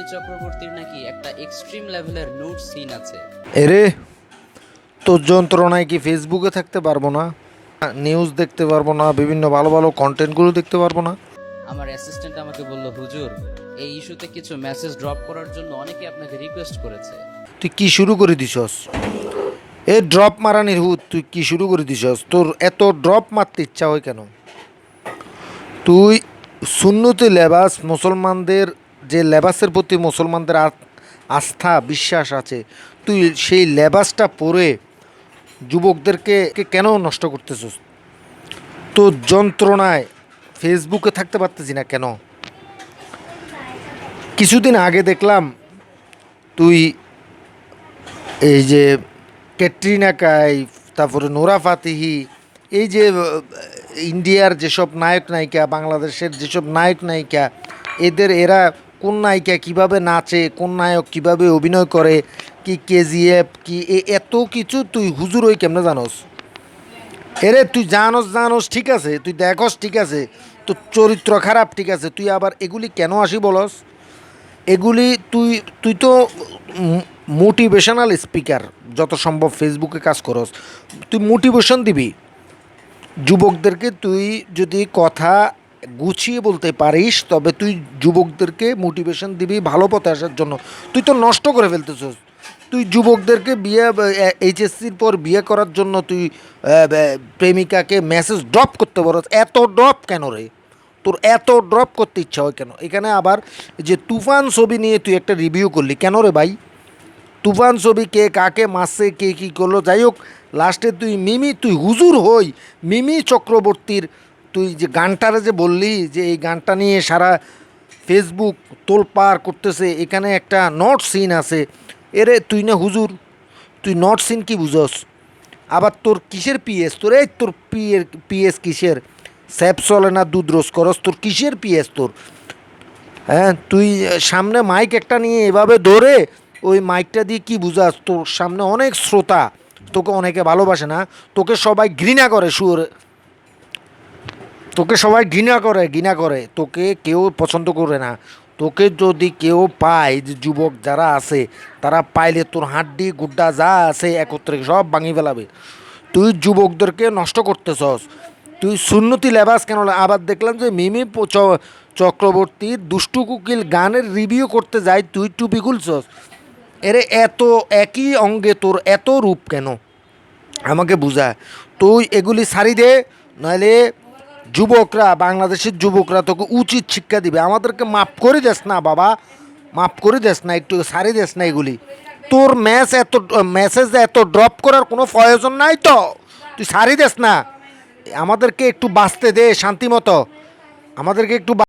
মিমি চক্রবর্তীর নাকি একটা এক্সট্রিম লেভেলের নোট সিন আছে। এরে তোর যন্ত্রণায় কি ফেসবুকে থাকতে পারব না? নিউজ দেখতে পারব না বিভিন্ন ভালো ভালো কন্টেন্টগুলো দেখতে পারব না? আমার অ্যাসিস্ট্যান্ট আমাকে বলল হুজুর এই ইস্যুতে কিছু মেসেজ ড্রপ করার জন্য অনেকে আপনাকে রিকোয়েস্ট করেছে। তুই কি শুরু করে দিছস? এ ড্রপ মারানির হুত তুই কি শুরু করে দিছস? তোর এত ড্রপ মারতে ইচ্ছা হয় কেন? তুই সুন্নতি লেবাস মুসলমানদের যে লেবাসের প্রতি মুসলমানদের আস্থা, বিশ্বাস আছে, তুই সেই লেবাসটা পরে যুবকদেরকে কেন নষ্ট করতেছিস? তো যন্ত্রণায় ফেসবুকে থাকতে পারতেছি না কেন? কিছুদিন আগে দেখলাম তুই এই যে ক্যাটরিনা কাইফ তারপরে নোরা ফাতিহি, এই যে ইন্ডিয়ার যেসব নায়ক নায়িকা বাংলাদেশের যেসব নায়ক নায়িকা এদের এরা কোন নায়িকা কীভাবে নাচে, কোন নায়ক কীভাবে অভিনয় করে, কি কেজিএফ, কি এত কিছু তুই হুজুর ওই কেমনে জানোস? এরে তুই জানোস জানোস, ঠিক আছে, তুই দেখস, ঠিক আছে, তোর চরিত্র খারাপ, ঠিক আছে, তুই আবার এগুলি কেন আসি বলস? এগুলি তুই তুই তো মোটিভেশনাল স্পিকার যত সম্ভব ফেসবুকে কাজ করস। তুই মোটিভেশন দিবি। যুবকদেরকে তুই যদি কথা গুছিয়ে বলতে পারিস, তবে তুই যুবকদেরকে মোটিভেশন দিবি ভালো পথে আসার জন্য। তুই তো নষ্ট করে ফেলতেছিস। তুই যুবকদেরকে বিয়ে এইচএসসির পর বিয়ে করার জন্য তুই প্রেমিকাকে মেসেজ ড্রপ করতে পারস। এত ড্রপ কেন রে? তোর এত ড্রপ করতে ইচ্ছা হয় কেন? এখানে আবার যে তুফান ছবি নিয়ে তুই একটা রিভিউ করলি, কেন রে ভাই? তুফান ছবি কে কাকে মাসে কে কী করল? যাই হোক লাস্টে তুই মিমি, তুই হুজুর হই। মিমি চক্রবর্তীর তুই যে গানটারে যে বললি, যে এই গানটা নিয়ে সারা ফেসবুক তোলপার করতেছে, এখানে একটা নট সিন আছে। এরে, তুই না হুজুর, তুই নট সিন কি বুঝস? আবার তোর কিসের পিএস তোর এই তোর পিএর পিএস কিসের? স্যাপ চলে না, দুধ রোজ করস? তোর কিসের পিএস তোর? হ্যাঁ তুই সামনে মাইক একটা নিয়ে এভাবে ধরে, ওই মাইকটা দিয়ে কি বুঝাস? তোর সামনে অনেক শ্রোতা, তোকে অনেকে ভালোবাসে না, তোকে সবাই ঘৃণা করে সুর তোকে সবাই ঘৃণা করে ঘৃণা করে। তোকে কেউ পছন্দ করে না। তোকে যদি কেউ পায় যে যুবক যারা আছে, তারা পাইলে তোর হাড্ডি, গুড্ডা যা আছে একত্রে সব ভাঙি ফেলাবে। তুই যুবকদেরকে নষ্ট করতেছস। তুই সুন্নতি লেবাস কেন আবার দেখলাম যে মিমি চক্রবর্তী দুষ্টু কুকিল গানের রিভিউ করতে যাই তুই টুপি খুলছস। এরে এত একই অঙ্গে তোর এত রূপ কেন? আমাকে বুঝা। তুই এগুলি সারি দে নাহলে যুবকরা, বাংলাদেশের যুবকরা তোকে উচিত শিক্ষা দিবে। আমাদেরকে মাফ করে দেস না বাবা। মাফ করে দেস না, একটু সারি দেস না এগুলি। তোর ম্যাচ এত মেসেজ এত ড্রপ করার কোনো প্রয়োজন নাই তো। তুই সারি দেস না। আমাদেরকে একটু বাঁচতে দে শান্তিমতো। আমাদেরকে একটু